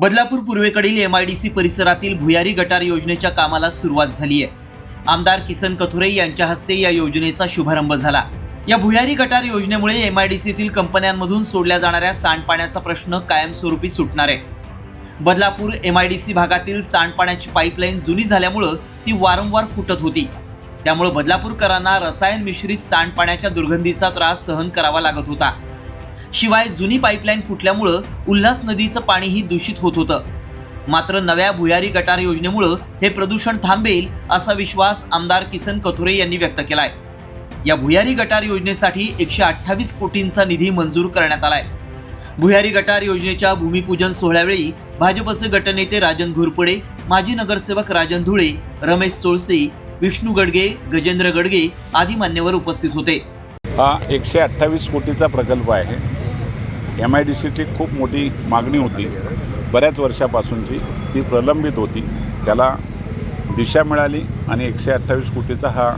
बदलापूर पूर्वेकडील M I D C परिसरातील भुयारी गटार योजनेच्या कामाला सुरुवात झाली आहे. आमदार किसन कथुरे यांच्या हस्ते या योजनेचा शुभारंभ झाला. या भुयारी गटार योजनेमुळे एम आय डी सीतील कंपन्यांमधून सोडल्या जाणाऱ्या सांडपाण्याचा प्रश्न कायमस्वरूपी सुटणार आहे. Badlapur M I D C भागातील सांडपाण्याची पाईपलाईन जुनी झाल्यामुळं ती वारंवार फुटत होती. त्यामुळे बदलापूरकरांना रसायन मिश्रित सांडपाण्याच्या दुर्गंधीचा त्रास सहन करावा लागत होता. शिवाय जुनी पाईपलाईन फुटल्यामुळं उल्हास नदीचं पाणीही दूषित होत होतं. मात्र नव्या भुयारी गटार योजनेमुळं हे प्रदूषण थांबेल असा विश्वास आमदार किसन कथोरे यांनी व्यक्त केलाय. या भुयारी गटार योजनेसाठी एकशे अठ्ठावीस कोटींचा निधी मंजूर करण्यात आलाय. भुयारी गटार योजनेच्या भूमिपूजन सोहळ्यावेळी भाजपचे गटनेते राजन घोरपडे माजी नगरसेवक राजन धुळे रमेश सोळसे विष्णू गडगे गजेंद्र गडगे आदी मान्यवर उपस्थित होते. हा एकशे अठ्ठावीस कोटीचा प्रकल्प आहे. एम आय डी सीची खूप मोठी मागणी होती. बऱ्याच वर्षापासूनची. ती प्रलंबित होती. त्याला दिशा मिळाली आणि एकशे अठ्ठावीस कोटीचा हा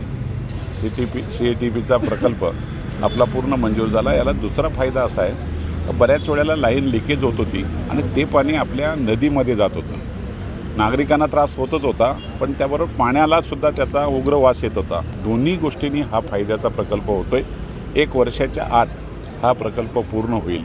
C T P C A T पीचा प्रकल्प आपला पूर्ण मंजूर झाला. याला दुसरा फायदा असा आहे बऱ्याच वेळेला लाईन लिकेज होत होती आणि ते पाणी आपल्या नदीमध्ये जात होतं. नागरिकांना त्रास होतच होता पण त्याबरोबर पाण्यालासुद्धा त्याचा उग्र वास येत होता. दोन्ही गोष्टींनी हा फायद्याचा प्रकल्प होतो आहे एक वर्षाच्या आत हा प्रकल्प पूर्ण होईल.